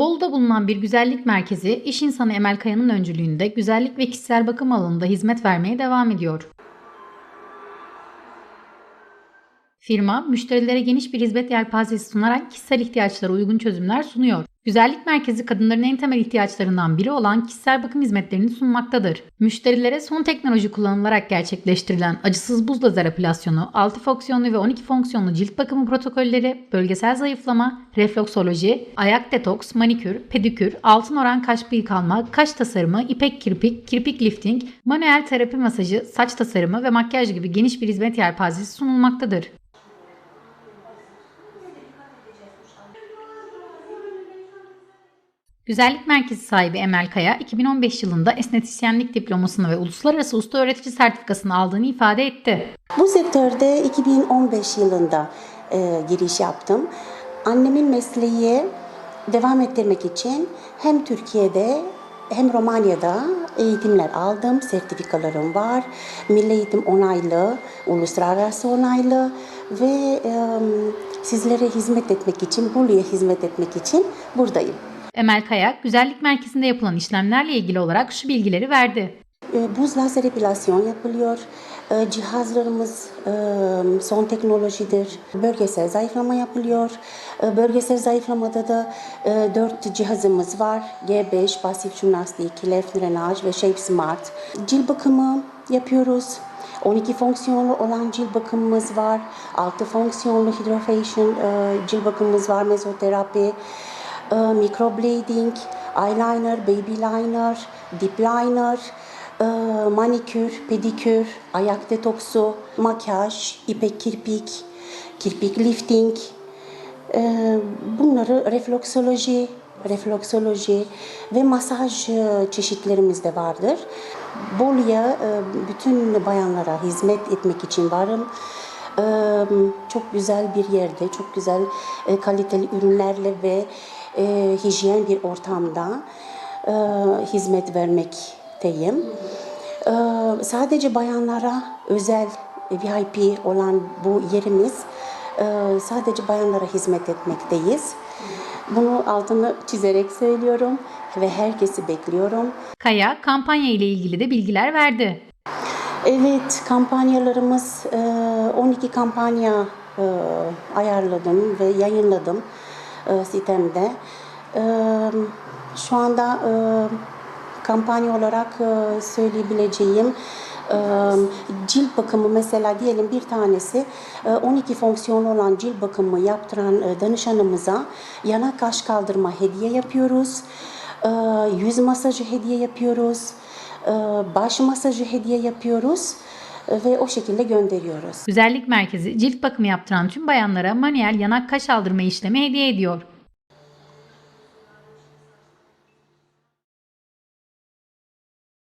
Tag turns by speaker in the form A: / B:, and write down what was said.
A: Bolu'da bulunan bir güzellik merkezi, iş insanı Emel Kaya'nın öncülüğünde güzellik ve kişisel bakım alanında hizmet vermeye devam ediyor. Firma, müşterilere geniş bir hizmet yelpazesi sunarak kişisel ihtiyaçlara uygun çözümler sunuyor. Güzellik merkezi kadınların en temel ihtiyaçlarından biri olan kişisel bakım hizmetlerini sunmaktadır. Müşterilere son teknoloji kullanılarak gerçekleştirilen acısız buz lazer epilasyonu, 6 fonksiyonlu ve 12 fonksiyonlu cilt bakımı protokolleri, bölgesel zayıflama, refleksoloji, ayak detoks, manikür, pedikür, altın oran kaş bıyık alma, kaş tasarımı, ipek kirpik, kirpik lifting, manuel terapi masajı, saç tasarımı ve makyaj gibi geniş bir hizmet yelpazesi sunulmaktadır. Güzellik Merkezi sahibi Emel Kaya, 2015 yılında estetisyenlik diplomasını ve uluslararası usta öğretici sertifikasını aldığını ifade etti.
B: Bu sektörde 2015 yılında e, giriş yaptım. Annemin mesleği devam ettirmek için hem Türkiye'de hem Romanya'da eğitimler aldım, sertifikalarım var. Milli eğitim onaylı, uluslararası onaylı ve e, sizlere hizmet etmek için, Bolu'ya hizmet etmek için buradayım.
A: Emel Kaya, güzellik merkezinde yapılan işlemlerle ilgili olarak şu bilgileri verdi.
B: E, Buz lazer epilasyon yapılıyor. E, Cihazlarımız e, son teknolojidir. Bölgesel zayıflama yapılıyor. Bölgesel zayıflamada da e, 4 cihazımız var. G5, pasif jimnastik, left drenaj ve Shape Smart. Cilt bakımı yapıyoruz. 12 fonksiyonlu olan cilt bakımımız var. 6 fonksiyonlu hydrofacial e, cilt bakımımız var. Mezoterapi, microblading, eyeliner, baby liner, dip liner, e, manikür, pedikür, ayak detoksu, makyaj, ipek kirpik, kirpik lifting, e, bunları refleksoloji, refleksoloji ve masaj e, çeşitlerimiz de vardır. Bolu'ya e, bütün bayanlara hizmet etmek için varım. Çok güzel bir yerde, çok güzel e, kaliteli ürünlerle ve e, hijyen bir ortamda e, hizmet vermekteyim. E, sadece bayanlara özel e, VIP olan bu yerimiz e, sadece bayanlara hizmet etmekteyiz. Bunu altını çizerek söylüyorum ve herkesi bekliyorum.
A: Kaya, kampanya ile ilgili de bilgiler verdi.
B: Evet, kampanyalarımız e, 12 kampanya e, ayarladım ve yayınladım e, sitemde. E, Şu anda e, kampanya olarak e, söyleyebileceğim cilt bakımı mesela diyelim bir tanesi e, 12 fonksiyonlu olan cilt bakımı yaptıran danışanımıza yanak kaş kaldırma hediye yapıyoruz. Yüz masajı hediye yapıyoruz. Baş masajı hediye yapıyoruz ve o şekilde gönderiyoruz.
A: Güzellik Merkezi, cilt bakımı yaptıran tüm bayanlara manuel yanak kaş aldırma işlemi hediye ediyor.